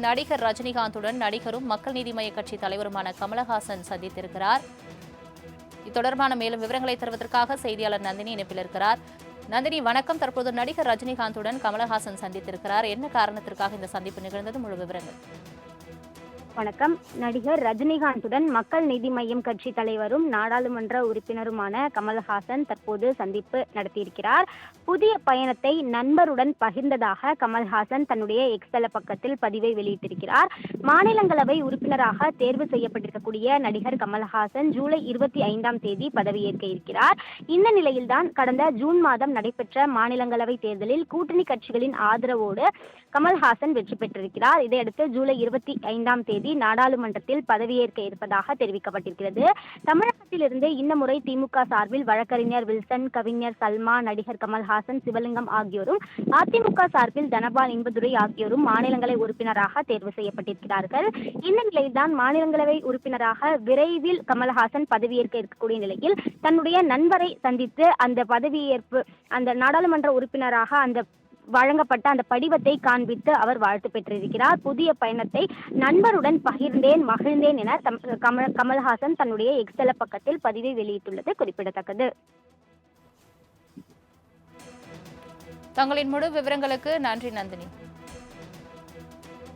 நடிகர் ரஜினிகாந்துடன் நடிகரும் மக்கள் நீதி மய்ய கட்சி தலைவருமான கமலஹாசன் சந்தித்திருக்கிறார். இது தொடர்பான மேலும் விவரங்களை தருவதற்காக செய்தியாளர் நந்தினி இணைப்பில் இருக்கிறார். நந்தினி வணக்கம். தற்போது நடிகர் ரஜினிகாந்துடன் கமலஹாசன் சந்தித்திருக்கிறார். என்ன காரணத்திற்காக இந்த சந்திப்பு நிகழ்ந்தது? முழு விவரங்கள். வணக்கம். நடிகர் ரஜினிகாந்துடன் மக்கள் நீதி மய்யம் கட்சி தலைவரும் நாடாளுமன்ற உறுப்பினருமான கமல்ஹாசன் தற்போது சந்திப்பு நடத்தியிருக்கிறார். புதிய பயணத்தை நண்பருடன் பகிர்ந்ததாக கமல்ஹாசன் தன்னுடைய எக்ஸ்தல பக்கத்தில் பதிவை வெளியிட்டிருக்கிறார். மாநிலங்களவை உறுப்பினராக தேர்வு செய்யப்பட்டிருக்கக்கூடிய நடிகர் கமல்ஹாசன் ஜூலை இருபத்தி ஐந்தாம் தேதி பதவியேற்க இருக்கிறார். இந்த நிலையில்தான் கடந்த ஜூன் மாதம் நடைபெற்ற மாநிலங்களவை தேர்தலில் கூட்டணி கட்சிகளின் ஆதரவோடு கமல்ஹாசன் வெற்றி பெற்றிருக்கிறார். இதையடுத்து ஜூலை இருபத்தி ஐந்தாம் தேதி நாடாளுமன்றத்தில் பதவியேற்க இருப்பதாக தெரிவிக்கப்பட்டிருக்கிறது. தமிழகத்திலிருந்து இந்த முறை திமுக சார்பில் வழக்கறிஞர் வில்சன் கவிஞர் சல்மா நடிகர் கமல்ஹாசன் சிவலிங்கம் ஆகியோரும் அதிமுக சார்பில் தனபால் இன்பதுரை ஆகியோரும் மாநிலங்களை உறுப்பினராக தேர்வு செய்யப்பட்டிருக்கிறார்கள். இந்த நிலையில்தான் மாநிலங்களவை உறுப்பினராக விரைவில் கமல்ஹாசன் பதவியேற்க இருக்கக்கூடிய நிலையில் தன்னுடைய நண்பரை சந்தித்து அந்த பதவியேற்பு அந்த நாடாளுமன்ற உறுப்பினராக அந்த வழங்கப்பட்ட அந்த படிவத்தை காண்பித்து அவர் வாழ்த்து பெற்றிருக்கிறார். புதிய பயணத்தை நண்பருடன் பகிர்ந்தேன் மகிழ்ந்தேன் என தம் கமல் கமல்ஹாசன் தன்னுடைய எக்ஸல பக்கத்தில் பதிவை வெளியிட்டுள்ளது குறிப்பிடத்தக்கது. தங்களின் முழு விவரங்களுக்கு நன்றி நந்தினி.